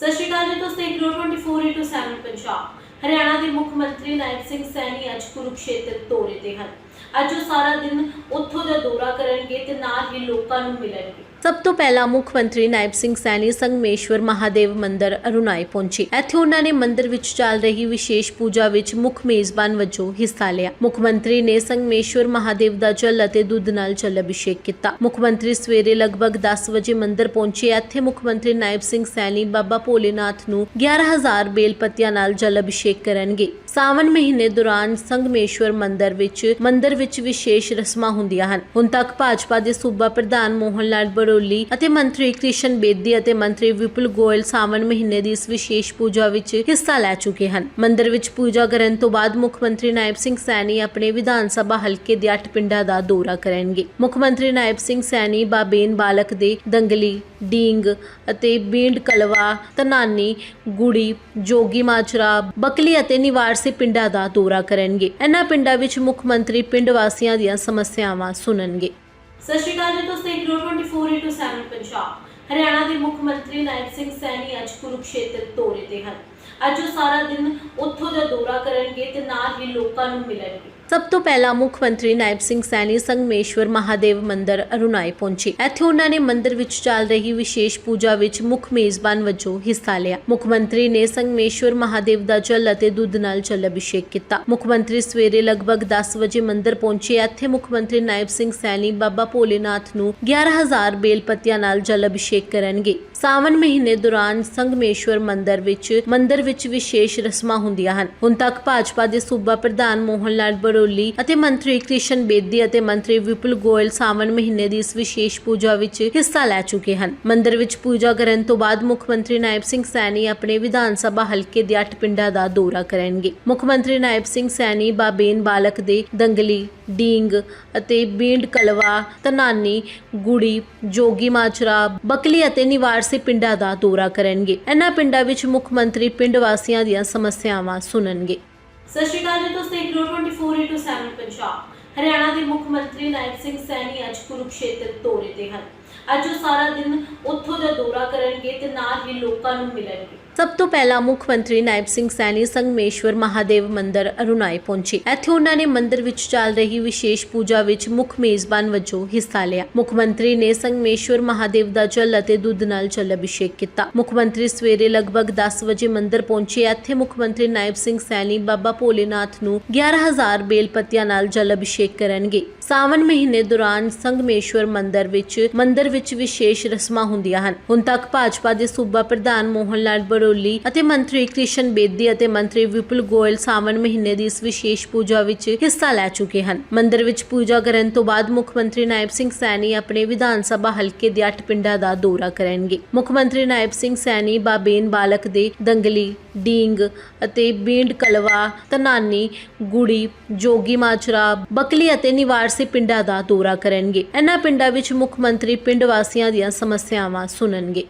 ਸਤਿ ਸ਼੍ਰੀ ਅਕਾਲ ਜੀ, ਤੁਸੀਂ ਦੇਖ ਰਹੇ ਹੋ 24/7 ਪੰਜਾਬ। ਹਰਿਆਣਾ ਦੇ ਮੁੱਖ ਮੰਤਰੀ ਨਾਇਬ ਸਿੰਘ ਸੈਣੀ ਅੱਜ ਕੁਰੂਕਸ਼ੇਤਰ ਦੌਰੇ ਤੇ ਹਨ। ਅੱਜ ਉਹ ਸਾਰਾ ਦਿਨ ਉੱਥੋਂ ਦਾ ਦੌਰਾ ਕਰਨਗੇ ਤੇ ਨਾਲ ਹੀ ਲੋਕਾਂ ਨੂੰ ਮਿਲਣਗੇ। ਸਭ ਤੋਂ ਪਹਿਲਾਂ ਮੁੱਖ ਮੰਤਰੀ ਨਾਇਬ ਸਿੰਘ ਸੈਣੀ, ਸੰਗਮੇਸ਼ਵਰ ਮਹਾਦੇਵ ਮੰਦਿਰ ਅਰੁਣਾਈ ਪਹੁੰਚੇ। ਇੱਥੇ ਉਹਨਾਂ ਨੇ ਮੰਦਿਰ ਵਿੱਚ ਚੱਲ ਰਹੀ ਵਿਸ਼ੇਸ਼ ਪੂਜਾ ਵਿੱਚ ਮੁੱਖ ਮੇਜ਼ਬਾਨ ਵਜੋਂ ਹਿੱਸਾ ਲਿਆ। ਮੁੱਖ ਮੰਤਰੀ ਨੇ ਸੰਗਮੇਸ਼ਵਰ ਮਹਾਦੇਵ ਦਾ ਜਲ ਅਤੇ ਦੁੱਧ ਨਾਲ ਜਲ ਅਭਿਸ਼ੇਕ ਕੀਤਾ। ਮੁੱਖ ਮੰਤਰੀ ਸਵੇਰੇ ਲਗਭਗ 10 ਵਜੇ ਮੰਦਿਰ ਪਹੁੰਚੇ। ਇੱਥੇ ਮੁੱਖ ਮੰਤਰੀ ਨਾਇਬ ਸਿੰਘ ਸੈਣੀ ਬਾਬਾ ਭੋਲੇਨਾਥ ਨੂੰ 11000 ਬੇਲ ਪੱਤਿਆਂ ਨਾਲ ਜਲ ਅਭਿਸ਼ੇਕ ਕਰਨਗੇ। ਸਾਵਨ ਮਹੀਨੇ ਦੌਰਾਨ ਸੰਗਮੇਸ਼ਵਰ ਮੰਦਿਰ ਵਿੱਚ ਮੰਦਿਰ ਵਿੱਚ ਵਿਸ਼ੇਸ਼ ਰਸਮਾਂ ਹੁੰਦੀਆਂ ਹਨ। ਹੁਣ ਤੱਕ ਭਾਜਪਾ ਦੇ ਸੂਬਾ ਪ੍ਰਧਾਨ ਮੋਹਨ ਲਾਲ ਬਰੋਲੀ ਅਤੇ ਮੰਤਰੀ ਕ੍ਰਿਸ਼ਨ ਬੇਦੀ ਅਤੇ ਮੰਤਰੀ ਵਿਪੁਲ ਗੋਇਲ ਸਾਵਣ ਮਹੀਨੇ ਦੀ ਇਸ ਵਿਸ਼ੇਸ਼ ਪੂਜਾ ਵਿੱਚ ਹਿੱਸਾ ਲੈ ਚੁੱਕੇ ਹਨ। ਮੰਦਿਰ ਵਿੱਚ ਪੂਜਾ ਕਰਨ ਤੋਂ ਬਾਅਦ ਮੁੱਖ ਮੰਤਰੀ ਨਾਇਬ ਸਿੰਘ ਸੈਣੀ ਆਪਣੇ ਵਿਧਾਨ ਸਭਾ ਹਲਕੇ ਦੇ 8 ਪਿੰਡਾਂ ਦਾ ਦੌਰਾ ਕਰਨਗੇ। ਮੁੱਖ ਮੰਤਰੀ ਨਾਇਬ ਸਿੰਘ ਸੈਣੀ ਬਾਬੇਨ ਬਾਲਕ ਦੇ ਦੰਗਲੀ ਡੀਂਗ ਅਤੇ ਬੀਂਡ ਕਲਵਾ, ਤਨਾਨੀ, ਗੁੜੀ, ਜੋਗੀ ਮਾਜਰਾ, ਬਕਲੀ ਅਤੇ ਨਿਵਾਰਸੀ ਪਿੰਡਾਂ ਦਾ ਦੌਰਾ ਕਰਨਗੇ। ਇਹਨਾਂ ਪਿੰਡਾਂ ਵਿੱਚ ਮੁੱਖ ਮੰਤਰੀ ਪਿੰਡ ਵਾਸੀਆਂ ਦੀਆਂ ਸਮੱਸਿਆਵਾਂ ਸੁਣਨਗੇ। ਸਤਿ ਸ਼੍ਰੀ ਅਕਾਲ ਜੀ, ਤੁਸੀਂ ਦੇਖ ਰਹੇ ਹੋ 24/7 ਪੰਜਾਬ। ਹਰਿਆਣਾ ਦੇ ਮੁੱਖ ਮੰਤਰੀ ਨਾਇਬ ਸਿੰਘ ਸੈਣੀ ਅੱਜ ਕੁਰੂਕਸ਼ੇਤਰ ਦੌਰੇ ਤੇ ਹਨ। ਅੱਜ ਉਹ ਸਾਰਾ ਦਿਨ ਉੱਥੋਂ ਦਾ ਦੌਰਾ ਕਰਨਗੇ ਤੇ ਨਾਲ ਹੀ ਲੋਕਾਂ ਨੂੰ ਮਿਲਣਗੇ। ਸਭ ਤੋਂ ਪਹਿਲਾਂ ਮੁੱਖ ਮੰਤਰੀ ਨਾਇਬ ਸਿੰਘ ਸੈਣੀ ਸੰਗਮੇਸ਼ਵਰ ਮਹਾਦੇਵ ਮੰਦਿਰ ਅਰੁਣਾਈ ਪਹੁੰਚੇ। ਇੱਥੇ ਉਹਨਾਂ ਨੇ ਮੰਦਿਰ ਵਿੱਚ ਚੱਲ ਰਹੀ ਵਿਸ਼ੇਸ਼ ਪੂਜਾ ਵਿੱਚ ਮੁੱਖ ਮੇਜ਼ਬਾਨ ਵਜੋਂ ਹਿੱਸਾ ਲਿਆ। ਮੁੱਖ ਮੰਤਰੀ ਨੇ ਸੰਗਮੇਸ਼ਵਰ ਮਹਾਦੇਵ ਦਾ ਜਲ ਅਤੇ ਦੁੱਧ ਨਾਲ ਜਲ ਅਭਿਸ਼ੇਕ ਕੀਤਾ। ਮੁੱਖ ਮੰਤਰੀ ਸਵੇਰੇ ਲਗਭਗ 10 ਵਜੇ ਮੰਦਿਰ ਪਹੁੰਚੇ। ਇੱਥੇ ਮੁੱਖ ਮੰਤਰੀ ਨਾਇਬ ਸਿੰਘ ਸੈਣੀ ਬਾਬਾ ਭੋਲੇਨਾਥ ਨੂੰ 11000 ਬੇਲ ਪੱਤਿਆਂ ਨਾਲ ਜਲ ਅਭਿਸ਼ੇਕ ਕਰਨਗੇ। ਸਾਵਨ ਮਹੀਨੇ ਦੌਰਾਨ ਸੰਗਮੇਸ਼ਵਰ ਮੰਦਿਰ ਵਿੱਚ ਮੰਦਿਰ ਵਿੱਚ ਵਿਸ਼ੇਸ਼ ਰਸਮਾਂ ਹੁੰਦੀਆਂ ਹਨ। ਹੁਣ ਤੱਕ ਭਾਜਪਾ ਦੇ ਸੂਬਾ ਪ੍ਰਧਾਨ ਮੋਹਨ ਲਾਲ ਬਰੋਲੀ ਅਤੇ ਮੰਤਰੀ ਕ੍ਰਿਸ਼ਨ ਬੇਦੀ ਅਤੇ ਮੰਤਰੀ ਵਿਪੁਲ ਗੋਇਲ ਸਾਵਨ ਮਹੀਨੇ ਦੀ ਇਸ ਵਿਸ਼ੇਸ਼ ਪੂਜਾ ਵਿੱਚ ਹਿੱਸਾ ਲੈ ਚੁੱਕੇ ਹਨ। ਮੰਦਿਰ ਵਿੱਚ ਪੂਜਾ ਕਰਨ ਤੋਂ ਬਾਅਦ ਮੁੱਖ ਮੰਤਰੀ ਨਾਇਬ ਸਿੰਘ ਸੈਣੀ ਆਪਣੇ ਵਿਧਾਨ ਸਭਾ ਹਲਕੇ ਦੇ 8 ਪਿੰਡਾਂ ਦਾ ਦੌਰਾ ਕਰਨਗੇ। ਮੁੱਖ ਮੰਤਰੀ ਨਾਇਬ ਸਿੰਘ ਸੈਣੀ ਬਾਬੇਨ ਬਾਲਕ ਦੇ ਦੰਗਲੀ, ਡੀਂਗ ਅਤੇ ਬੀਂਡ ਕਲਵਾ, ਤਨਾਨੀ, ਗੁੜੀ, ਜੋਗੀ ਮਾਚਰਾ ਬਕਲੀ ਅਤੇ ਨਿਵਾਰਸੀ ਪਿੰਡਾਂ ਦਾ ਦੌਰਾ ਕਰਨਗੇ। ਇਹਨਾਂ ਪਿੰਡਾਂ ਵਿੱਚ ਮੁੱਖ ਮੰਤਰੀ ਪਿੰਡ ਵਾਸੀਆਂ ਦੀਆਂ ਸਮੱਸਿਆਵਾਂ ਸੁਣਨਗੇ। ਸਤਿ ਸ਼੍ਰੀ ਅਕਾਲ ਜੀ, ਤੁਸੀਂ ਦੇਖ ਰਹੇ ਹੋ 24/7 ਪੰਜਾਬ। ਹਰਿਆਣਾ ਦੇ ਮੁੱਖ ਮੰਤਰੀ ਨਾਇਬ ਸਿੰਘ ਸੈਣੀ ਅੱਜ ਕੁਰੂਕਸ਼ੇਤਰ ਦੌਰੇ ਤੇ ਹਨ। ਅੱਜ ਉਹ ਸਾਰਾ ਦਿਨ ਉੱਥੋਂ ਦਾ ਦੌਰਾ ਕਰਨਗੇ ਤੇ ਨਾਲ ਹੀ ਲੋਕਾਂ ਨੂੰ ਮਿਲਣਗੇ। ਸਭ ਤੋਂ ਪਹਿਲਾਂ ਮੁੱਖ ਮੰਤਰੀ ਨਾਇਬ ਸਿੰਘ ਸੈਣੀ ਸੰਗਮੇਸ਼ਵਰ ਮਹਾਦੇਵ ਮੰਦਿਰ ਅਰੁਣਾਈ ਪਹੁੰਚੇ। ਇੱਥੇ ਉਹਨਾਂ ਨੇ ਮੰਦਿਰ ਵਿੱਚ ਚੱਲ ਰਹੀ ਵਿਸ਼ੇਸ਼ ਪੂਜਾ ਵਿੱਚ ਮੁੱਖ ਮੇਜ਼ਬਾਨ ਵਜੋਂ ਹਿੱਸਾ ਲਿਆ। ਮੁੱਖ ਮੰਤਰੀ ਨੇ ਸੰਗਮੇਸ਼ਵਰ ਮਹਾਦੇਵ ਦਾ ਜਲ ਅਤੇ ਦੁੱਧ ਨਾਲ ਜਲ ਅਭਿਸ਼ੇਕ ਕੀਤਾ। ਮੁੱਖ ਮੰਤਰੀ ਸਵੇਰੇ ਲਗਭਗ 10 ਵਜੇ ਮੰਦਿਰ ਪਹੁੰਚੇ। ਇੱਥੇ ਮੁੱਖ ਮੰਤਰੀ ਨਾਇਬ ਸਿੰਘ ਸੈਣੀ ਬਾਬਾ ਭੋਲੇਨਾਥ ਨੂੰ 11000 ਬੇਲ ਪੱਤਿਆਂ ਨਾਲ ਜਲ ਅਭਿਸ਼ੇਕ ਕਰਨਗੇ। ਸਾਵਨ ਮਹੀਨੇ ਦੌਰਾਨ ਸੰਗਮੇਸ਼ਵਰ ਮੰਦਿਰ ਵਿੱਚ ਮੰਦਿਰ ਵਿੱਚ ਵਿਸ਼ੇਸ਼ ਰਸਮਾਂ ਹੁੰਦੀਆਂ ਹਨ। ਹੁਣ ਤੱਕ ਭਾਜਪਾ ਦੇ ਸੂਬਾ ਪ੍ਰਧਾਨ ਮੋਹਨ ਲਾਲ ਬਰੋਲੀ ਅਤੇ ਮੰਤਰੀ ਕ੍ਰਿਸ਼ਨ ਬੇਦੀ ਅਤੇ ਮੰਤਰੀ ਵਿਪੁਲ ਗੋਇਲ ਸਾਵਨ ਮਹੀਨੇ ਦੀ ਇਸ ਵਿਸ਼ੇਸ਼ ਪੂਜਾ ਵਿੱਚ ਹਿੱਸਾ ਲੈ ਚੁੱਕੇ ਹਨ। ਮੰਦਿਰ ਵਿੱਚ ਪੂਜਾ ਕਰਨ ਤੋਂ ਬਾਅਦ ਮੁੱਖ ਮੰਤਰੀ ਨਾਇਬ ਸਿੰਘ ਸੈਣੀ ਆਪਣੇ ਵਿਧਾਨ ਸਭਾ ਹਲਕੇ ਦੇ 8 ਪਿੰਡਾਂ ਦਾ ਦੌਰਾ ਕਰਨਗੇ। ਮੁੱਖ ਮੰਤਰੀ ਨਾਇਬ ਸਿੰਘ ਸੈਣੀ, ਬਾਬੇਨ ਬਾਲਕ ਦੇ ਦੰਗਲੀ, ਡੀਂਗ ਅਤੇ ਬੀਂਡ ਕਲਵਾ, ਤਨਾਨੀ, ਗੁੜੀ, ਜੋਗੀ ਮਾਚਰਾ ਬਕਲੀ ਅਤੇ ਨਿਵਾਰਸੀ ਪਿੰਡਾਂ ਦਾ ਦੌਰਾ ਕਰਨਗੇ। ਇਹਨਾਂ ਪਿੰਡਾਂ ਵਿੱਚ ਮੁੱਖ ਮੰਤਰੀ ਪਿੰਡ ਵਾਸੀਆਂ ਦੀਆਂ ਸਮੱਸਿਆਵਾਂ ਸੁਣਨਗੇ।